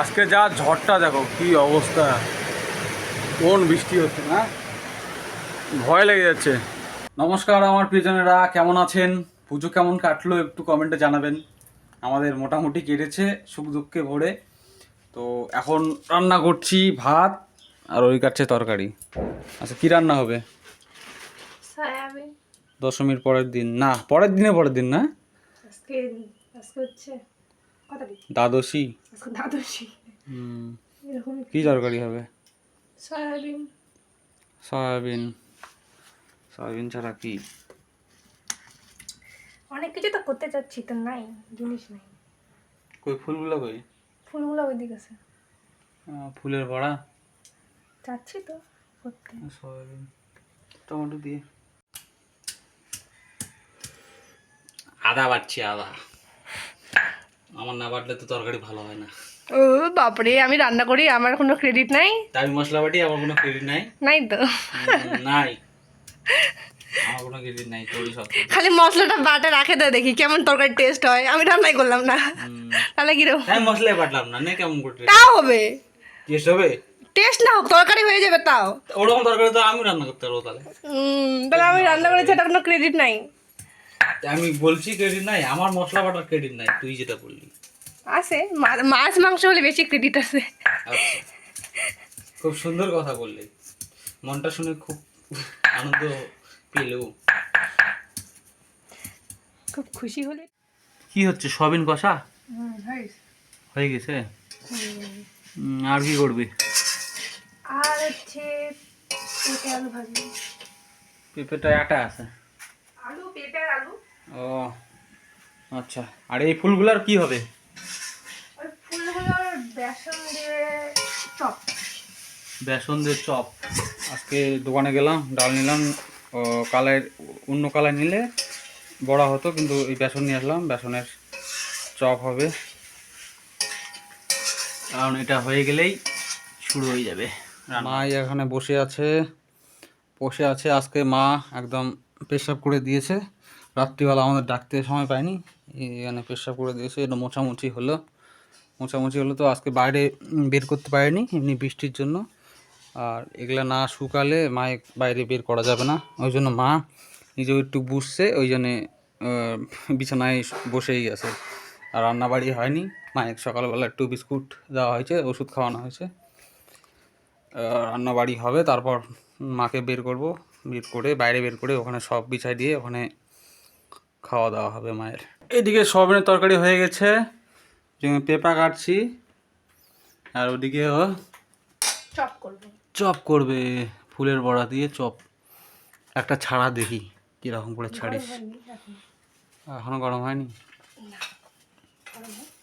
আজকে যা ঝড়টা দেখো কি অবস্থা। কোন বৃষ্টি হচ্ছে না? ভয় লেগে যাচ্ছে। নমস্কার আমার প্রিয়জনেরা কেমন আছেন? পুজো কেমন কাটলো একটু কমেন্টে জানাবেন। আমাদের মোটামুটি কেটেছে সুখ দুঃখে ভরে। তো এখন রান্না করছি ভাত আর ওই কাটছে তরকারি। আচ্ছা কি রান্না হবে? দশমীর পরের দিন। না পরের দিনে পরের দিন না? দ্বাদশী। দ্বাদশী। হুম, এরকম কি তরকারি হবে? সয়াবিন। সয়াবিন। সয়াবিন ছাড়া কি? অনেক কিছু তো করতে চাচ্ছি তো নাই জিনিস নাই। কই ফুলগুলো কই? ফুলগুলো ওইদিকে আছে। ফুলের বড়া? চাচ্ছি তো করতে। সয়াবিন টমেটো দিয়ে। আদা বাড়ছি আদা। আমার না বাটলে তো তরকারি ভালো হয় না। ও বাপরে আমি রান্না করি আমার কোনো ক্রেডিট নাই। তাই মশলা বাটি আমার কোনো ক্রেডিট নাই। নাই তো। নাই। আমার কোনো ক্রেডিট নাই তোরই সব খালি মশলাটা বাটা রাখে তো দেখি কেমন তরকারি টেস্ট হয়। আমি রান্নাই করলাম না। তাহলে তাই মশলাই বাটলাম না নে কেমন তাও হবে। টেস্ট হবে? টেস্ট না হোক তরকারি হয়ে যাবে তাও। ওরকম তরকারি তো আমি রান্না করতে পারব তাহলে। তাহলে আমি রান্না করেছি এটা কোনো ক্রেডিট নাই। আমি বলছি ক্রেডিট নাই আমার মশলা বাটার ক্রেডিট নাই তুই যেটা বললি। আছে মাছ মাংস হলে বেশি ক্রেডিট আছে। আচ্ছা খুব সুন্দর কথা বললে। মনটা শুনে খুব আনন্দ পেলেও খুব খুশি হলে। কি হচ্ছে সবিন কষা? হয়ে গেছে। আর কি করবি? আর হচ্ছে পেঁপে আলু ভাজি। পেঁপেটা একটা আছে। আলু পেঁপে আলু। ও আচ্ছা। আর এই ফুলগুলার কি হবে? ফুলগুলোর বেসন দিয়ে চপ। বেসন দিয়ে চপ। আজকে দোকানে গেলাম ডাল নিলাম। ও কালাই অন্য কালাই নিলে বড়া হতো কিন্তু এই বেসন নিয়ে আসলাম। বেসনের চপ হবে। কারণ এটা হয়ে গেলেই শুরু হয়ে যাবে মা এখানে বসে আছে। বসে আছে। আজকে মা একদম পেশাব করে দিয়েছে। রাত্রিবেলা আমাদের ডাকতে সময় পায়নি এখানে পেশাব করে দিয়েছে, এটা মোছামুছি হলো। মোছামুছি হলো তো আজকে বাইরে বের করতে পারিনি, এমনি বৃষ্টির জন্য। আর এগুলা না শুকালে মা বাইরে বের করা যাবে না। ওই জন্য মা নিজেও একটু বুঝছে, ওই জন্যে বিছানায় বসেই গেছে আর রান্নাবাড়ি হয়নি, মায়ের সকালবেলা একটু বিস্কুট দেওয়া হয়েছে, ওষুধ খাওয়ানো হয়েছে। রান্নাবাড়ি হবে, তারপর মাকে বের করব। বের করে, বাইরে বের করে ওখানে সব বিছাই দিয়ে ওখানে খাওয়া দাওয়া হবে মায়ের। এদিকে সয়াবিনের তরকারি হয়ে গেছে। যেমন পেঁপা কাটছি আর ওদিকে ও চপ করব। চপ করবে ফুলের বড়া দিয়ে চপ। একটা ছাড়া দেখি কীরকম করে ছাড়িস। এখনও। গরম হয়নি?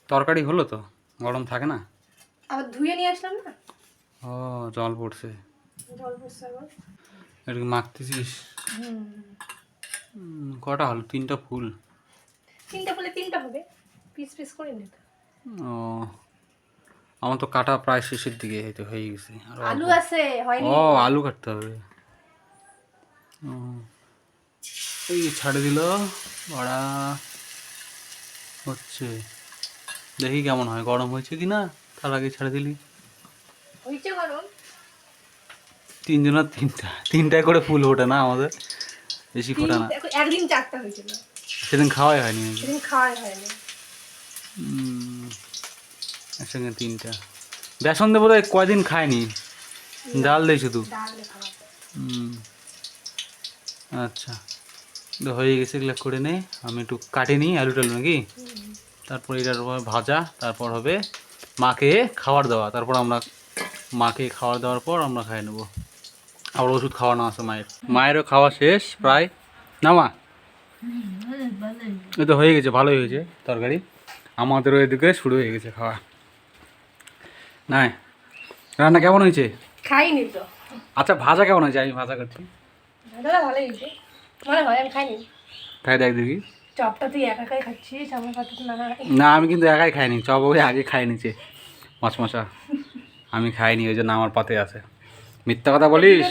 তরকারি হলো তো? গরম থাকে না? আবার ধুয়ে নিয়ে আসলাম না? ও জল পড়ছে। জল পড়ছে আবার। এটা কি মাখতেছিস? উম, কটা হলো? তিনটা ফুল। তিনটা ফুলে তিনটা হবে। পিস পিস করে নিতে। ও আমার তো কাটা প্রায় শেষের দিকে হয়তো হয়ে গেছে। আলু আছে হয়নি। ও আলু কাটতে হবে। এই ছাড়ে দিল বড়া হচ্ছে। দেখি কেমন হয় গরম হয়েছে কি না তার আগে ছাড়ে দিলি। হয়েছে গরম। তিনজনের তিনটা তিনটায় করে ফুল ওঠে না আমাদের? বেশি ফোটে না। একদিন চারটা হয়েছিল। সেদিন খাওয়াই হয়নি সেদিন খাওয়াই হয়নি। একসঙ্গে তিনটা। বেসন দেবো বোধহয় কয়দিন খায়নি? ডাল দেয় শুধু আচ্ছা। তো হয়ে গেছে এগুলো করে নে। আমি একটু কাটে নিই আলু টালু নাকি? তারপর এটার ভাজা তারপর হবে মাকে খাবার দেওয়া। তারপর আমরা মাকে খাবার দেওয়ার পর আমরা খাই নেব। আবার ওষুধ খাওয়ানো আছে মায়ের। মায়েরও খাওয়া শেষ প্রায়। না মা? এই তো হয়ে গেছে ভালোই হয়েছে তরকারি। আমাদেরও এদিকে শুরু হয়ে গেছে খাওয়া। নাই রান্না কেমন হয়েছে? খাইনি তো। আচ্ছা ভাজা কেমন হয়েছে? আমি ভাজা করছি। হয়েছে। মনে হয় আমি খাইনি। খাই দেখ দেখি। চপটা তুই একা একাই খাচ্ছিস? আমার কথা না। না আমি কিন্তু একাই খাইনি। চপ ওই আগে খাই নিছে মাছ মশা। আমি খাইনি ওই জন্য আমার পাতে আছে। মিথ্যা কথা বলিস?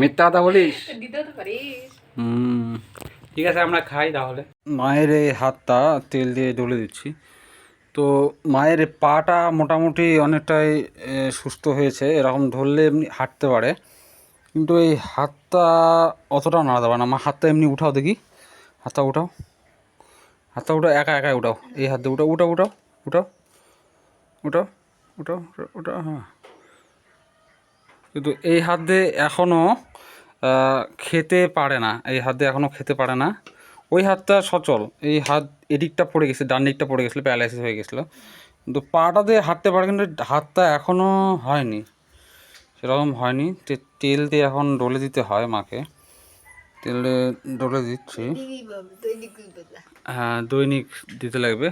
মিথ্যা কথা বলিস? হুম ঠিক আছে আমরা খাই তাহলে। মায়ের এই হাতটা তেল দিয়ে ডলে দিচ্ছি। তো মায়ের পাটা মোটামুটি অনেকটাই সুস্থ হয়েছে। এরকম ধরলে এমনি হাঁটতে পারে। কিন্তু এই হাতটা অতটা নাড়াতে পারে না। মা হাতটা এমনি উঠাও দেখি। হাতটা উঠাও। হাতটা উঠাও একা একাই উঠাও। এই হাত দিয়ে উঠাও উঠাও উঠাও উঠাও উঠাও উঠাও উঠাও, উঠাও হ্যাঁ। কিন্তু এই হাত দিয়ে এখনও খেতে পারে না। এই হাত দিয়ে এখনও খেতে পারে না। ওই হাতটা সচল। এই হাত এদিকটা পড়ে গেছে, ডান দিকটা পড়ে গেছিল, প্যারালাইসিস হয়ে গেছিল। কিন্তু পাটা দিয়ে হাঁটতে পারে, কিন্তু হাতটা এখনও হয়নি। সেরকম হয়নি। তেল দিয়ে এখন ডলে দিতে হয় মাকে। তেলে ডলে দিচ্ছি। হ্যাঁ দৈনিক দিতে লাগবে।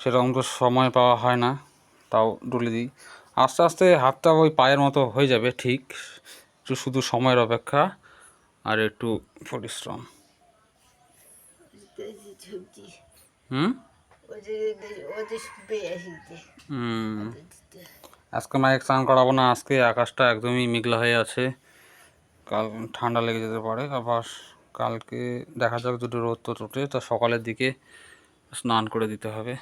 সেরকম তো সময় পাওয়া হয় না, তাও ডলে দিই। আস্তে আস্তে হাতটা ওই পায়ের মতো হয়ে যাবে, ঠিক। একটু শুধু সময়ের অপেক্ষা আর একটু পরিশ্রম। আজকে মায়ের স্নান করাবো না, আজকে আকাশটা একদমই মেঘলা হয়ে আছে। কাল ঠান্ডা লেগে যেতে পারে, আবার কালকে দেখা যাক দুটো রোদ তো ওঠে তা সকালের দিকে স্নান করে দিতে হবে।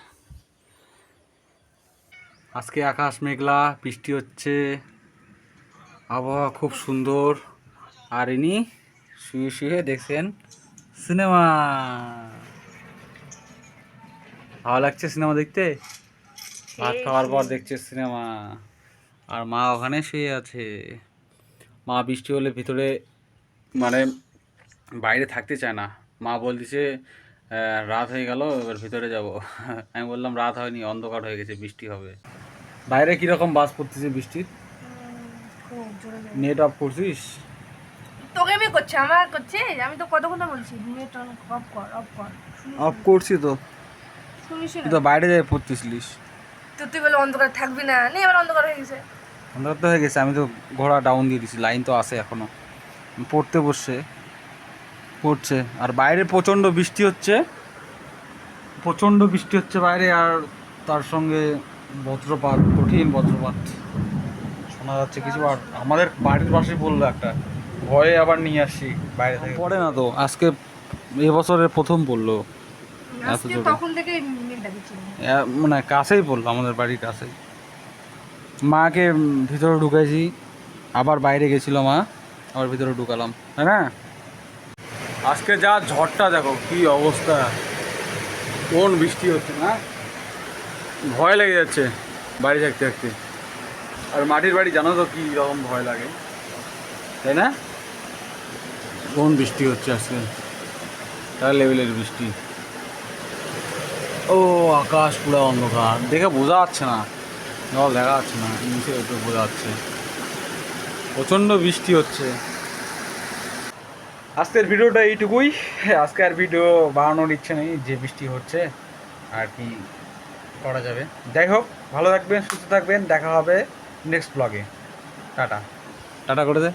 আজকে আকাশ মেঘলা বৃষ্টি হচ্ছে আবহাওয়া খুব সুন্দর। আর ইনি শুয়ে শুয়ে দেখছেন সিনেমা। ভালো লাগছে সিনেমা দেখতে? ভাত খাওয়ার পর দেখছে সিনেমা। আর মা ওখানে শুয়ে আছে। মা বৃষ্টি হলে ভিতরে মানে বাইরে থাকতে চায় না। মা বলতেছে রাত হয়ে গেল এবার ভিতরে যাব। আমি বললাম রাত হয়নি অন্ধকার হয়ে গেছে বৃষ্টি হবে। বাইরে কীরকম বাস পড়তেছে বৃষ্টির? নেট অফ করছিস? তোকে আমি করছি আমার করছে? আমি তো কত কথা বলছি? নেট অন অফ কর অফ কর। অফ করছি তো। শুনিস তো বাইরে যাই পড়তেছিলিস। তো তুই বলে অন্ধকার থাকবি না। নেই এবার অন্ধকার হয়ে গেছে। অন্ধকার তো হয়ে গেছে আমি তো ঘোড়া ডাউন দিয়ে দিছি লাইন তো আছে এখনও। পড়তে বসছে পড়ছে। আর বাইরে প্রচণ্ড বৃষ্টি হচ্ছে প্রচণ্ড বৃষ্টি হচ্ছে বাইরে আর তার সঙ্গে বজ্রপাত। কঠিন বজ্রপাত। শোনা যাচ্ছে কিছু আর আমাদের বাড়ির পাশে বলল একটা ভয়ে আবার নিয়ে আসি বাইরে থেকে। পড়ে না তো আজকে এবছরের প্রথম পড়ল এত জোরে। মানে কাছেই পড়ল আমাদের বাড়ির কাছেই। মাকে ভিতরে ঢুকাইছি আবার বাইরে গেছিল মা আবার ভিতরে ঢুকালাম তাই না? আজকে যা ঝড়টা দেখো কি অবস্থা। কোন বৃষ্টি হচ্ছে না? ভয় লেগে যাচ্ছে। বাড়ি থাকতে থাকতে। আর মাটির বাড়ি জানো তো কি রকম ভয় লাগে। তাই না? কোন বৃষ্টি হচ্ছে আজকে? তার লেভেলের বৃষ্টি। ও আকাশ পুরো অন্ধকার। দেখে বোঝা যাচ্ছে না। জল দেখা যাচ্ছে না নিচে একটু বোঝা যাচ্ছে। প্রচণ্ড বৃষ্টি হচ্ছে। আজকের ভিডিওটা এইটুকুই। আজকে আর ভিডিও বানানোর ইচ্ছে নেই যে বৃষ্টি হচ্ছে আর কি করা যাবে। যাই হোক। ভালো থাকবেন সুস্থ থাকবেন দেখা হবে নেক্সট ব্লগে টাটা। টাটা করে দে।